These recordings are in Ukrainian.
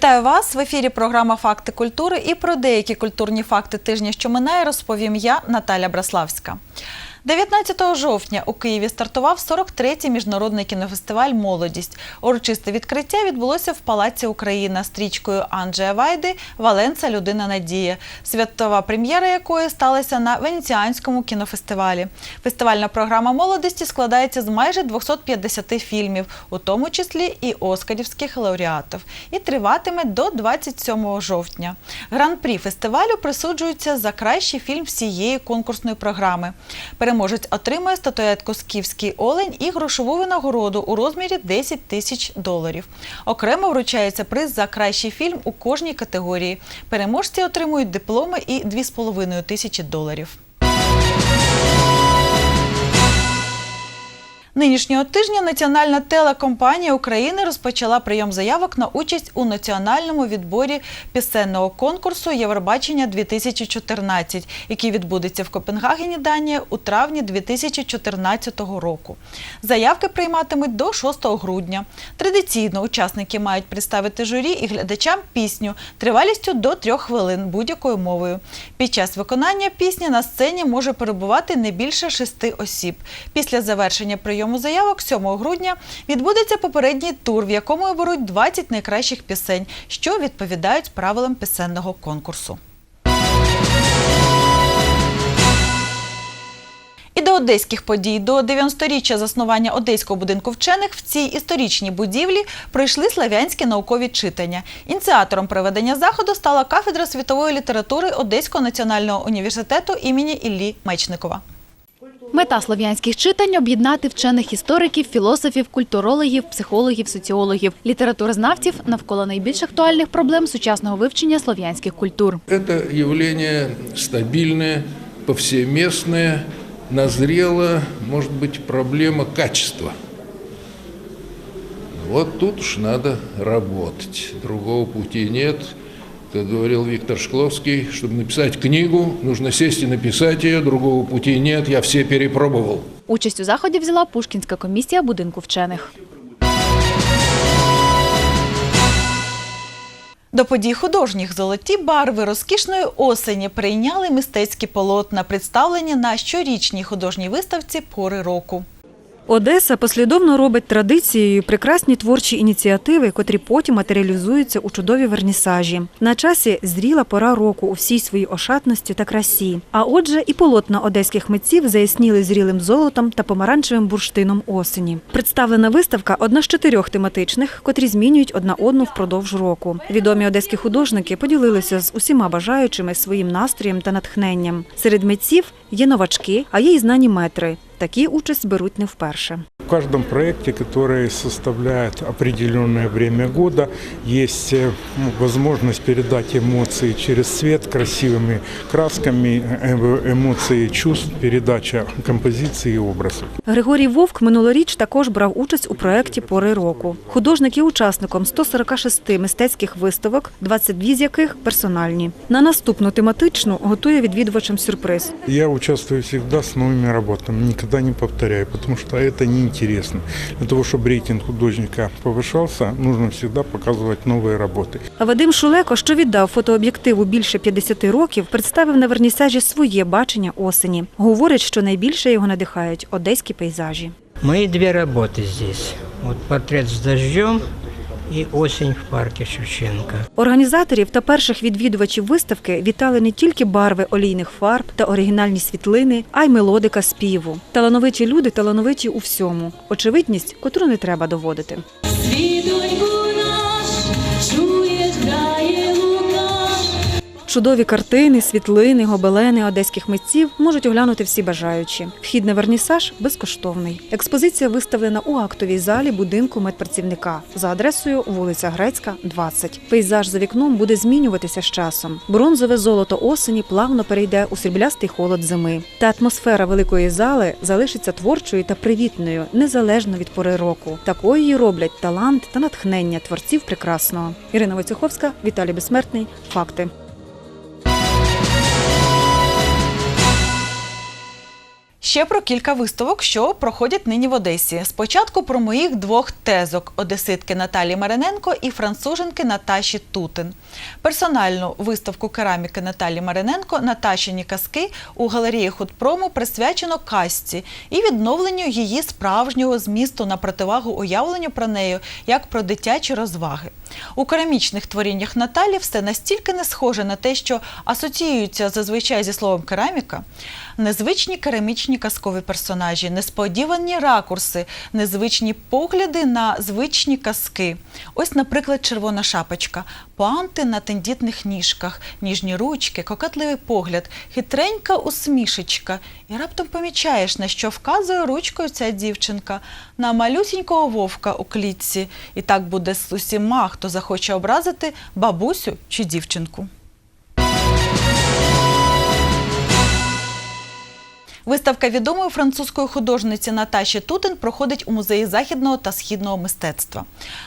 Вітаю вас в ефірі. Програма Факти культури і про деякі культурні факти тижня, що минає, розповім я, Наталя Браславська. 19 жовтня у Києві стартував 43-й міжнародний кінофестиваль Молодість. Урочисте відкриття відбулося в Палаці Україна стрічкою Анджея Вайди Валенца Людина Надія, святова прем'єра якої сталася на Венеціанському кінофестивалі. Фестивальна програма молодості складається з майже 250 фільмів, у тому числі і оскарівських лауреатів, і триватиме до 27 жовтня. Гран-прі фестивалю присуджується за кращий фільм всієї конкурсної програми. Переможець отримає статуетку Скіфський олень і грошову винагороду у розмірі 10 тисяч доларів. Окремо вручається приз за кращий фільм у кожній категорії. Переможці отримують дипломи і 2,5 тисячі доларів. Нинішнього тижня Національна телекомпанія України розпочала прийом заявок на участь у національному відборі пісенного конкурсу Євробачення 2014, який відбудеться в Копенгагені, Данія у травні 2014 року. Заявки прийматимуть до 6 грудня. Традиційно учасники мають представити журі і глядачам пісню тривалістю до трьох хвилин будь-якою мовою. Під час виконання пісні на сцені може перебувати не більше шести осіб. Після завершення прийому заявок 7 грудня відбудеться попередній тур, в якому оберуть 20 найкращих пісень, що відповідають правилам пісенного конкурсу. І до одеських подій до 90-річчя заснування одеського будинку вчених в цій історичній будівлі пройшли славянські наукові читання. Ініціатором проведення заходу стала кафедра світової літератури Одеського національного університету імені Іллі Мечникова. Мета слов'янських читань – об'єднати вчених істориків, філософів, культурологів, психологів, соціологів, літературознавців навколо найбільш актуальних проблем сучасного вивчення слов'янських культур. Это явление стабильное, повсеместное, назрела, может быть, проблема качества. Вот тут уж надо работать. Другого пути нет. Как говорил Виктор Шкловский, чтобы написать книгу, нужно сесть и написать ее, другого пути нет, я все перепробовал. Участь у заході взяла Пушкінська комісія будинку вчених. До подій художніх золоті барви розкішної осені прийняли мистецькі полотна, представлені на щорічній художній виставці пори року. Одеса послідовно робить традицією прекрасні творчі ініціативи, котрі потім матеріалізуються у чудові вернісажі. На часі зріла пора року у всій своїй ошатності та красі. А отже, і полотна одеських митців заясніли зрілим золотом та помаранчевим бурштином осені. Представлена виставка одна з чотирьох тематичних, котрі змінюють одна одну впродовж року. Відомі одеські художники поділилися з усіма бажаючими своїм настроєм та натхненням. Серед митців є новачки, а є й знані метри. Такі участь беруть не вперше В каждом проекте, который составляет определенное время года, есть э, ну, возможность передать эмоции через цвет красивыми красками, э, эмоции чувств, передача композиции и образов. Григорій Вовк минулоріч також брав участь у проєкті Пори року. Художник є учасником 146 мистецьких виставок, 22 з яких персональні. На наступну тематичну готує відвідувачам сюрприз. Я участвую всегда с новыми работами, никогда не повторяю, потому что это неинтересно. Для того, чтобы рейтинг художника повышался, нужно всегда показывать новые работы. А Вадим Шулеко, що віддав фотооб'єктиву більше 50 років, представив на вернісажі своє бачення осені. Говорить, що найбільше його надихають одеські пейзажі. Мои две работы здесь. Вот портрет с дождем и осінь в парку Шевченка. Організаторів та перших відвідувачів виставки вітали не тільки барви олійних фарб та оригінальні світлини, а й мелодика співу. Талановиті люди талановиті у всьому. Очевидність, котру не треба доводити. Світоньку наш, чує грає. Чудові картини, світлини, гобелени одеських митців можуть оглянути всі бажаючі. Вхід на вернісаж безкоштовний. Експозиція виставлена у актовій залі будинку медпрацівника за адресою вулиця Грецька, 20. Пейзаж за вікном буде змінюватися з часом. Бронзове золото осені плавно перейде у сріблястий холод зими. Та атмосфера великої зали залишиться творчою та привітною, незалежно від пори року. Такою її роблять талант та натхнення творців прекрасного. Ірина Войцеховська, Віталій Безсмертний. Факти. Ще про кілька виставок, що проходять нині в Одесі. Спочатку про моїх двох тезок одеситки Наталі Мариненко і француженки Наташі Тутин. Персональну виставку кераміки Наталі Мариненко Наташині казки у галереї худпрому присвячено касті і відновленню її справжнього змісту на противагу уявленню про неї як про дитячі розваги. У керамічних творіннях Наталі все настільки не схоже на те, що асоціюється зазвичай зі словом кераміка. Незвичні керамічні казкові персонажі, несподівані ракурси, незвичні погляди на звичні казки. Ось, наприклад, червона шапочка, пуанти на тендітних ніжках, ніжні ручки, кокетливий погляд, хитренька усмішечка. І раптом помічаєш, на що вказує ручкою ця дівчинка, на малюсінького вовка у клітці. І так буде з усіма, хто захоче образити бабусю чи дівчинку. Виставка відомої французької художниці Наташі Тутин проходить у музеї західного та східного мистецтва.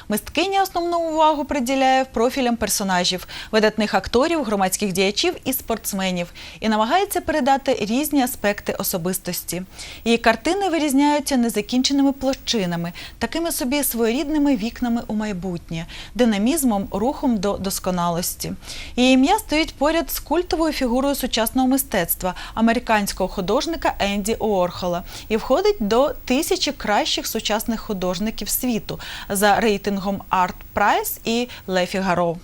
Мисткиня основну увагу приділяє профілям персонажів, видатних акторів, громадських діячів і спортсменів і намагається передати різні аспекти особистості. Її картини вирізняються незакінченими площинами, такими собі своєрідними вікнами у майбутнє, динамізмом, рухом до досконалості. Її ім'я стоїть поряд з культовою фігурою сучасного мистецтва американського художника Енді Уорхола і входить до тисячі кращих сучасних художників світу за рейтингом Art Price і Le Figaro.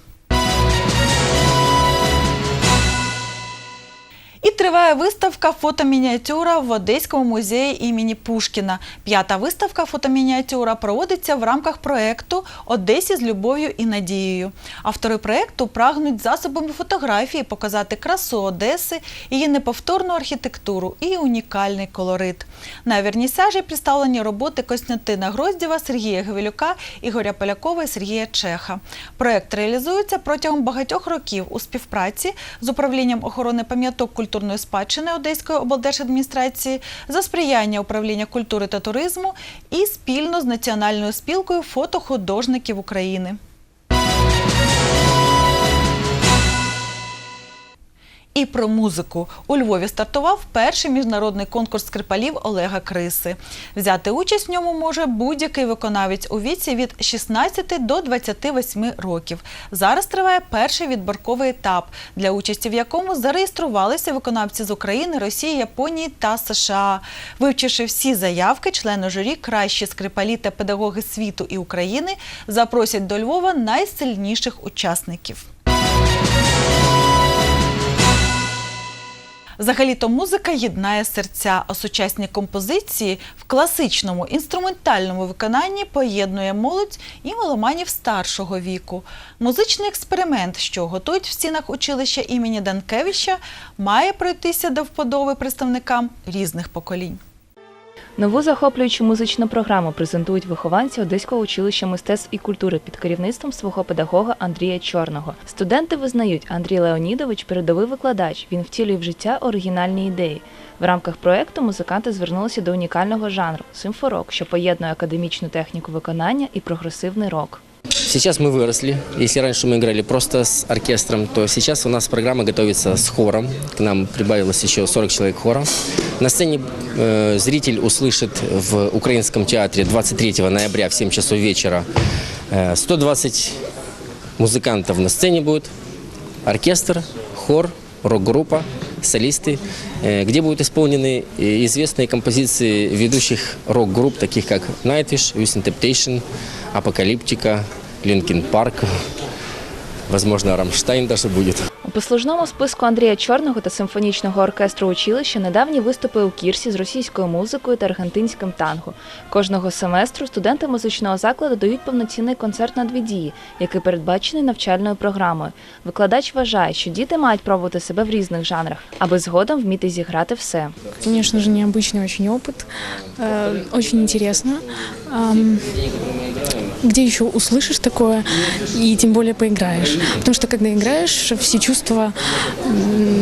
Триває виставка фотомініатюра в Одеському музеї імені Пушкіна. П'ята виставка фотомініатюра проводиться в рамках проекту Одесі з любов'ю і надією. Автори проекту прагнуть засобами фотографії показати красу Одеси, її неповторну архітектуру і унікальний колорит. На вернісажі представлені роботи Костянтина Гроздєва, Сергія Гавилюка, Ігоря Полякова і Сергія Чеха. Проект реалізується протягом багатьох років у співпраці з управлінням охорони пам'яток культурної спадщини Одеської облдержадміністрації за сприяння управління культури та туризму і спільно з Національною спілкою фотохудожників України. І про музику у Львові стартував перший міжнародний конкурс скрипалів Олега Криси. Взяти участь в ньому може будь-який виконавець у віці від 16 до 28 років. Зараз триває перший відборковий етап, для участі в якому зареєструвалися виконавці з України, Росії, Японії та США. Вивчивши всі заявки, члени журі, кращі скрипалі та педагоги світу і України запросять до Львова найсильніших учасників. Взагалі-то музика єднає серця, а сучасні композиції в класичному інструментальному виконанні поєднує молодь і меломанів старшого віку. Музичний експеримент, що готують в стінах училища імені Данкевича, має пройтися до вподоби представникам різних поколінь. Нову захоплюючу музичну програму презентують вихованці Одеського училища мистецтв і культури під керівництвом свого педагога Андрія Чорного. Студенти визнають, Андрій Леонідович передовий викладач. Він втілює в життя оригінальні ідеї. В рамках проекту музиканти звернулися до унікального жанру симфорок, що поєднує академічну техніку виконання і прогресивний рок. Сейчас мы выросли. Если раньше мы играли просто с оркестром, то сейчас у нас программа готовится с хором. К нам прибавилось еще 40 человек хора. На сцене э, зритель услышит в Украинском театре 23 ноября в 7 часов вечера э, 120 музыкантов на сцене будет. Оркестр, хор, рок-группа, солисты, э, где будут исполнены э, известные композиции ведущих рок-групп, таких как Nightwish, Youth Temptation, Апокалиптика, Линкин Парк, возможно, Рамштайн даже будет. У послужному списку Андрія Чорного та симфонічного оркестру училища недавні виступи у Кірсі з російською музикою та аргентинським танго. Кожного семестру студенти музичного закладу дають повноцінний концерт на дві дії, який передбачений навчальною програмою. Викладач вважає, що діти мають пробувати себе в різних жанрах, аби згодом вміти зіграти все. Конечно же, необычный очень опыт, э, очень интересно. Ам, Где еще услышишь такое и тем более поиграешь? Потому что когда играешь, все чувства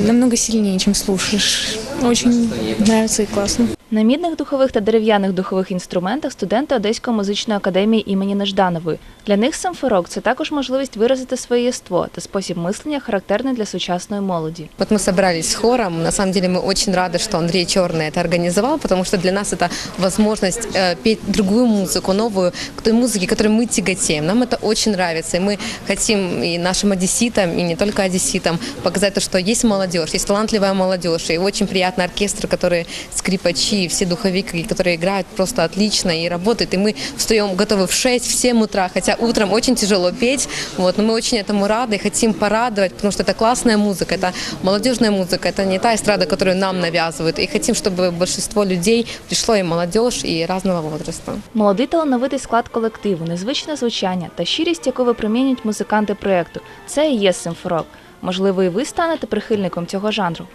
намного сильнее, чем слушаешь. очень нравится и классно. На мідних духових та дерев'яних духових інструментах студенти Одеської музичної академії імені Нежданової. Для них симфорок – це також можливість виразити своє єство та спосіб мислення, характерний для сучасної молоді. Вот мы собрались с хором. На самом деле мы очень рады, что Андрей Черный это организовал, потому что для нас это возможность э, петь другую музыку, новую, к той музыке, которой мы тяготеем. Нам это очень нравится. И мы хотим и нашим одесситам, и не только одесситам показать то, что есть молодежь, есть талантливая молодежь. И очень приятный оркестр, который скрипачи, все духовики, которые играют просто отлично и работают. И мы встаем готовы в 6, в 7 утра, хотя утром очень тяжело петь. Вот, но мы очень этому рады и хотим порадовать, потому что это классная музыка, это молодежная музыка, это не та эстрада, которую нам навязывают. И хотим, чтобы большинство людей пришло и молодежь, и разного возраста. Молодий талановитий склад колективу, незвичне звучання та щирість, яку випромінюють музиканти проєкту – це і є симфорок. Можливо, і ви станете прихильником цього жанру.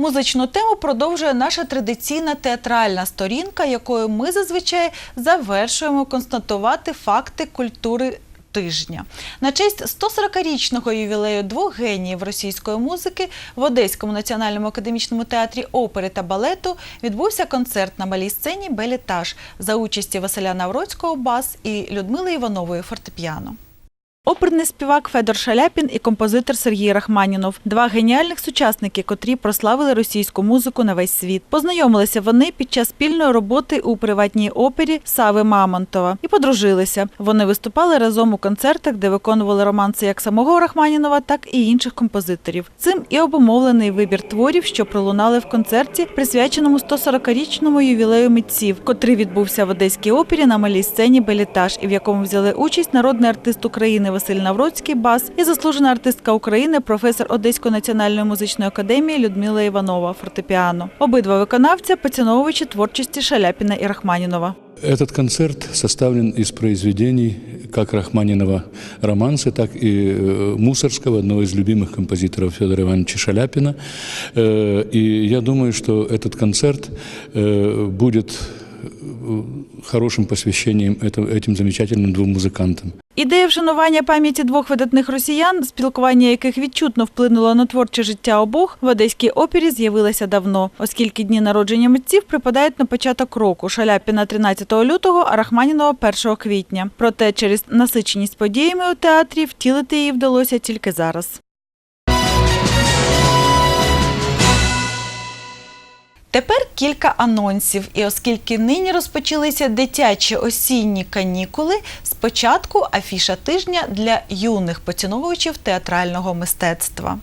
Музичну тему продовжує наша традиційна театральна сторінка, якою ми зазвичай завершуємо констатувати факти культури. Тижня на честь 140-річного ювілею двох геніїв російської музики в Одеському національному академічному театрі опери та балету відбувся концерт на малій сцені Белітаж за участі Василя Навроцького бас і Людмили Іванової фортепіано. Оперний співак Федор Шаляпін і композитор Сергій Рахманінов два геніальних сучасники, котрі прославили російську музику на весь світ. Познайомилися вони під час спільної роботи у приватній опері Сави Мамонтова і подружилися. Вони виступали разом у концертах, де виконували романси як самого Рахманінова, так і інших композиторів. Цим і обумовлений вибір творів, що пролунали в концерті, присвяченому 140-річному ювілею митців, котрий відбувся в Одеській опері на малій сцені Белітаж, і в якому взяли участь народний артист України Василь Навроцький бас і заслужена артистка України, професор Одеської національної музичної академії Людмила Іванова фортепіано. Обидва виконавця поціновувачі творчості Шаляпіна і Рахманінова. Этот концерт составлен из произведений как Рахманинова романсы, так и э, Мусорского, одного из любимых композиторов Федора Ивановича Шаляпина. Э, И я думаю, что этот концерт э, будет э, хорошим посвящением это- этим замечательным двум музыкантам. Ідея вшанування пам'яті двох видатних росіян, спілкування яких відчутно вплинуло на творче життя обох, в Одеській опері з'явилася давно, оскільки дні народження митців припадають на початок року. Шаляпіна 13 лютого, а Рахманінова 1 квітня. Проте через насиченість подіями у театрі втілити її вдалося тільки зараз. Тепер кілька анонсів. І оскільки нині розпочалися дитячі осінні канікули, спочатку афіша тижня для юних поціновувачів театрального мистецтва.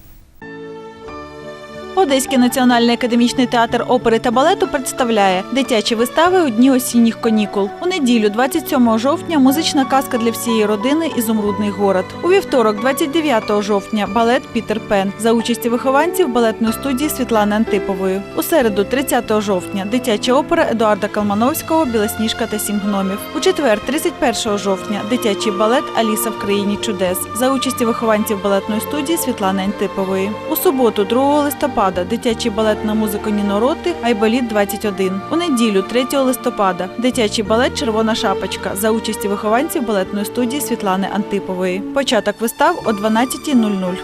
Одеський національний академічний театр опери та балету представляє дитячі вистави у дні осінніх канікул. У неділю, 27 жовтня, музична казка для всієї родини Ізумрудний город. У вівторок, 29 жовтня, балет Пітер Пен за участі вихованців балетної студії Світлани Антипової. У середу, 30 жовтня, дитяча опера Едуарда Калмановського Білосніжка та сім гномів. У четвер, 31 жовтня, дитячий балет Аліса в країні чудес за участі вихованців балетної студії Світлани Антипової. У суботу, 2 листопада, дитячий балет на музику Ніно Роти Айболіт 21. У неділю, 3 листопада, дитячий балет Червона шапочка за участі вихованців балетної студії Світлани Антипової. Початок вистав о 12.00.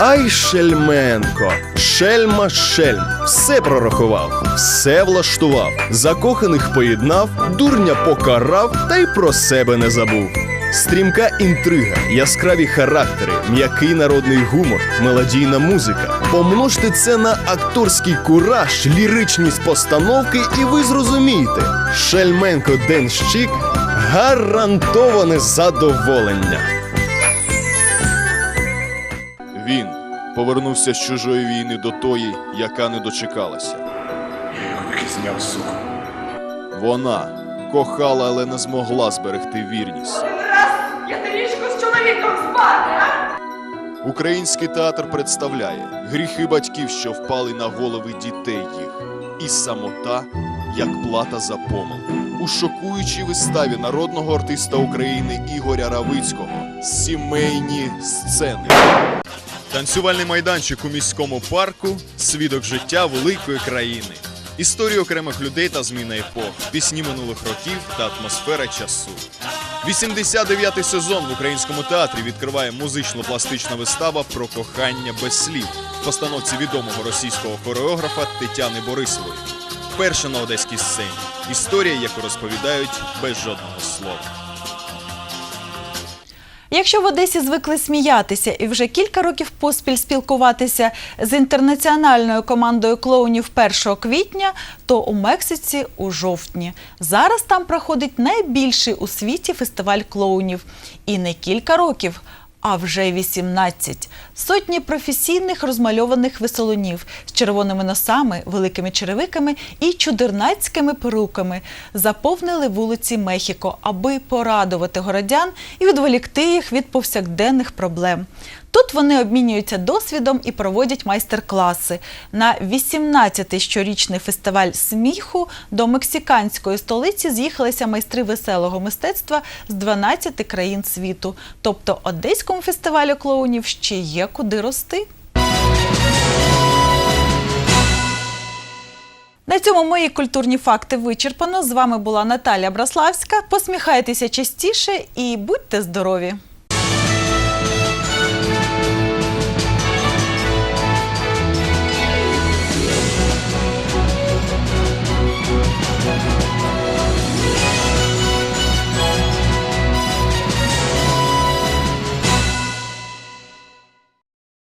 Ай Шельменко, шельма шельм, все прорахував, все влаштував, закоханих поєднав, дурня покарав та й про себе не забув. Стрімка інтрига, яскраві характери, м'який народний гумор, мелодійна музика. Помножте це на акторський кураж, ліричність постановки, і ви зрозумієте, Шельменко Денщик гарантоване задоволення. Він повернувся з чужої війни до тої, яка не дочекалася. Я його таки зняв, сука. Вона кохала, але не змогла зберегти вірність. Чоловіком спати, а? Український театр представляє гріхи батьків, що впали на голови дітей їх, і самота як плата за помилку. У шокуючій виставі народного артиста України Ігоря Равицького сімейні сцени. Танцювальний майданчик у міському парку свідок життя великої країни. Історії окремих людей та зміна епох, пісні минулих років та атмосфера часу. 89-й сезон в українському театрі відкриває музично-пластична вистава про кохання без слів в постановці відомого російського хореографа Тетяни Борисової. Перша на одеській сцені. Історія, яку розповідають без жодного слова. Якщо в Одесі звикли сміятися і вже кілька років поспіль спілкуватися з інтернаціональною командою клоунів 1 квітня, то у Мексиці у жовтні. Зараз там проходить найбільший у світі фестиваль клоунів. І не кілька років, а вже 18. Сотні професійних розмальованих веселунів з червоними носами, великими черевиками і чудернацькими перуками заповнили вулиці Мехіко, аби порадувати городян і відволікти їх від повсякденних проблем. Тут вони обмінюються досвідом і проводять майстер-класи. На 18-й щорічний фестиваль сміху до мексиканської столиці з'їхалися майстри веселого мистецтва з 12 країн світу. Тобто одеському фестивалю клоунів ще є куди рости. На цьому мої культурні факти вичерпано. З вами була Наталя Браславська. Посміхайтеся частіше і будьте здорові!